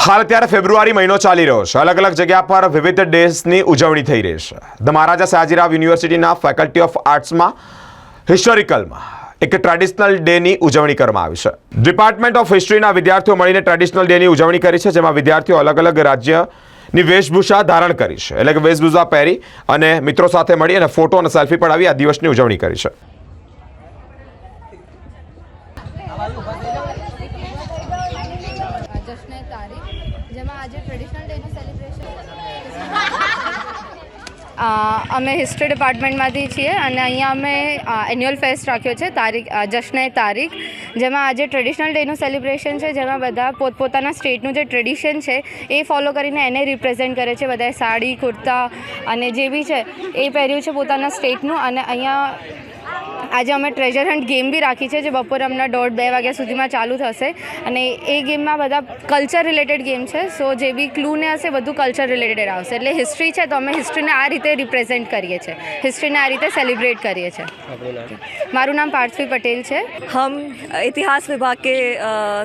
હાલ અત્યારે ફેબ્રુઆરી મહિનો ચાલી રહ્યો છે. અલગ અલગ જગ્યા પર વિવિધ ડેઝની ઉજવણી થઈ રહી છે. ધ મહારાજા સાજીરાવ યુનિવર્સિટીના ફેકલ્ટી ઓફ આર્ટ્સમાં, હિસ્ટોરિકલમાં એક ટ્રેડિશનલ ડેની ઉજવણી કરવામાં આવી છે. ડિપાર્ટમેન્ટ ઓફ હિસ્ટ્રીના વિદ્યાર્થીઓ મળીને ટ્રેડિશનલ ડેની ઉજવણી કરી છે, જેમાં વિદ્યાર્થીઓ અલગ અલગ રાજ્યની વેશભૂષા ધારણ કરી છે. એટલે કે વેશભૂષા પહેરી અને મિત્રો સાથે મળી અને ફોટો અને સેલ્ફી પડાવી આ દિવસની ઉજવણી કરી છે. જશ્ન તારીખ, જેમાં આજે ટ્રેડિશનલ ડેનું સેલિબ્રેશન અમે હિસ્ટ્રી ડિપાર્ટમેન્ટમાંથી છીએ અને અહીંયા અમે એન્યુઅલ ફેસ્ટ રાખ્યો છે, તારીખ જશ્ને તારીખ, જેમાં આજે ટ્રેડિશનલ ડેનું સેલિબ્રેશન છે, જેમાં બધા પોતપોતાના સ્ટેટનું જે ટ્રેડિશન છે, એ ફોલો કરીને એને રિપ્રેઝેન્ટ કરે છે, બધાએ સાડી, કુર્તા અને જે બી છે, એ પહેર્યું છે પોતાના સ્ટેટનું અને અહીંયા આજે અમે ટ્રેઝર હન્ટ ગેમ બી રાખી છે જે બપોરે હમણાં દોઢ બે વાગ્યા સુધીમાં ચાલુ થશે અને એ ગેમમાં બધા કલ્ચર રિલેટેડ ગેમ છે સો જે બી ક્લૂને હશે બધું કલ્ચર રિલેટેડ આવશે એટલે હિસ્ટ્રી છે તો અમે હિસ્ટ્રીને આ રીતે રિપ્રેઝેન્ટ કરીએ છીએ હિસ્ટ્રીને આ રીતે સેલિબ્રેટ કરીએ છીએ મારું નામ પાર્થવી પટેલ છે हम इतिहास विभाग के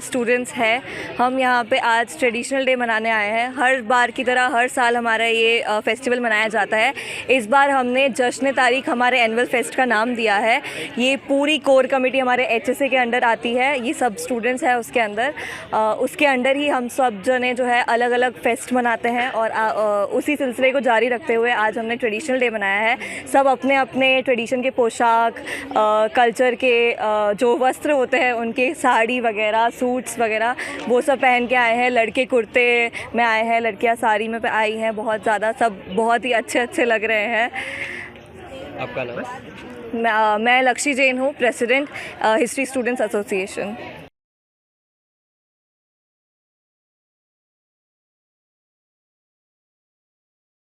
स्टूडेंट्स हैं हम यहाँ पे आज ट्रेडिशनल डे मनाने आए हैं हर बार की तरह हर साल हमारा ये फेस्टिवल मनाया जाता है इस बार हमने जश्न तारीख हमारे एनुअल फेस्ट का नाम दिया है ये पूरी कोर कमेटी हमारे एच के अंडर आती है। ये सब स्टूडेंट्स हैं उसके अंदर। अ, उसके अंडर ही हम सब जने जो है अलग अलग फेस्ट मनाते हैं और अ, अ, उसी सिलसिले को जारी रखते हुए आज हमने ट्रेडिशनल डे मनाया है। सब अपने अपने ट्रेडिशन के पोशाक कल्चर के जो वस्त्र होते हैं उनके साड़ी वगैरह सूट्स वगैरह वो सब पहन के आए हैं। लड़के कुर्ते में आए हैं लड़कियाँ साड़ी में आई हैं। बहुत ज़्यादा सब बहुत ही अच्छे अच्छे लग रहे हैं। आपका नाम मैं अ, मैं लक्ष्मी जैन हूँ प्रेसिडेंट हिस्ट्री स्टूडेंट्स एसोसिएशन